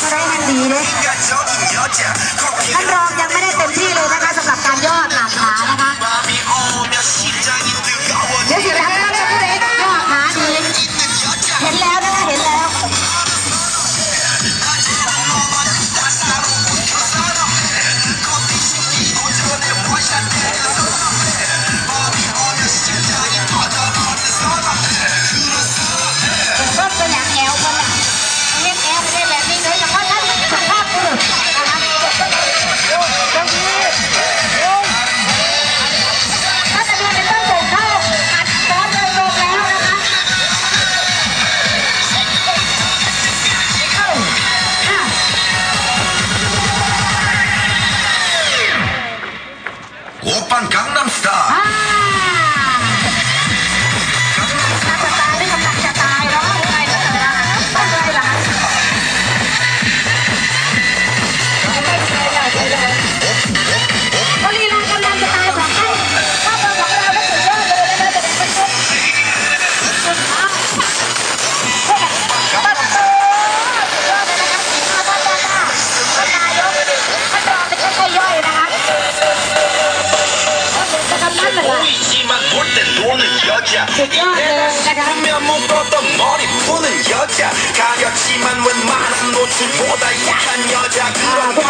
ก็ได้ทันดีเลยท่านรองยังไม่ได้เต็มที่เลยนะคะ Open Gangnam Style. 여자. 내가 씹으면 묶었던 머리 푸는 여자. 가렸지만 웬만한 노출보다 약한 여자. 그런 아, 그